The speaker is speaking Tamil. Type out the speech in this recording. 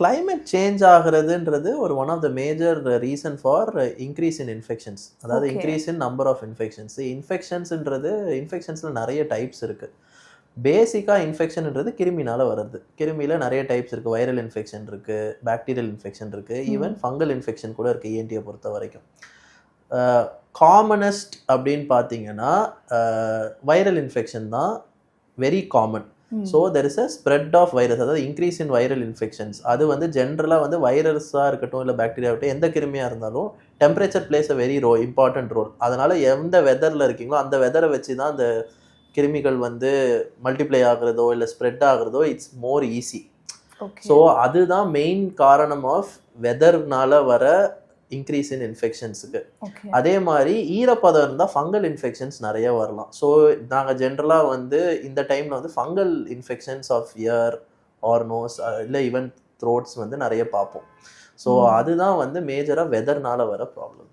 climate சேஞ்ச் ஆகுறதுன்றது ஒரு one of the major reason for increase in infections அதாவது. Increase in number of infections இன்ஃபெக்ஷன்ஸ்ன்றது இன்ஃபெக்ஷன்ஸில் நிறைய டைப்ஸ் இருக்குது பேசிக்காக இன்ஃபெக்ஷன்ன்றது கிருமினால வருது கிருமியில் நிறைய டைப்ஸ் இருக்குது வைரல் இன்ஃபெக்ஷன் இருக்குது பாக்டீரியல் இன்ஃபெக்ஷன் இருக்குது. ஈவன் ஃபங்கல் இன்ஃபெக்ஷன் கூட இருக்குது ஏன்டியை பொறுத்த வரைக்கும் காமனஸ்ட் அப்படின்னு பார்த்தீங்கன்னா வைரல் இன்ஃபெக்ஷன் தான் very common. So there is a spread of virus அதாவது இன்க்ரீஸ் இன் வைரல் இன்ஃபெக்ஷன்ஸ் அது வந்து ஜென்ரலாக வந்து வைரஸாக இருக்கட்டும் இல்லை பாக்டீரியா இருக்கட்டும் எந்த கிருமியாக இருந்தாலும் temperature plays a very role important role அதனால எந்த வெதரில் இருக்கீங்களோ அந்த வெதரை வச்சு தான் அந்த கிருமிகள் வந்து மல்டிப்ளை ஆகுறதோ இல்லை ஸ்ப்ரெட் ஆகுறதோ இட்ஸ் மோர் ஈஸி. ஸோ அதுதான் மெயின் காரணம் ஆஃப் வெதர்னால வர இன்க்ரீஸ் இன் இன்ஃபெக்ஷன்ஸுக்கு. அதே மாதிரி ஈரப்பதம் இருந்தால் ஃபங்கல் இன்ஃபெக்ஷன்ஸ் நிறைய வரலாம் ஸோ நாங்கள் ஜென்ரலாக வந்து இந்த டைமில் வந்து fungal infections of ear or nose இல்லை ஈவன் த்ரோட்ஸ் வந்து நிறைய பார்ப்போம் ஸோ. அதுதான் வந்து மேஜராக வெதர்னால வர ப்ராப்ளம்ஸ்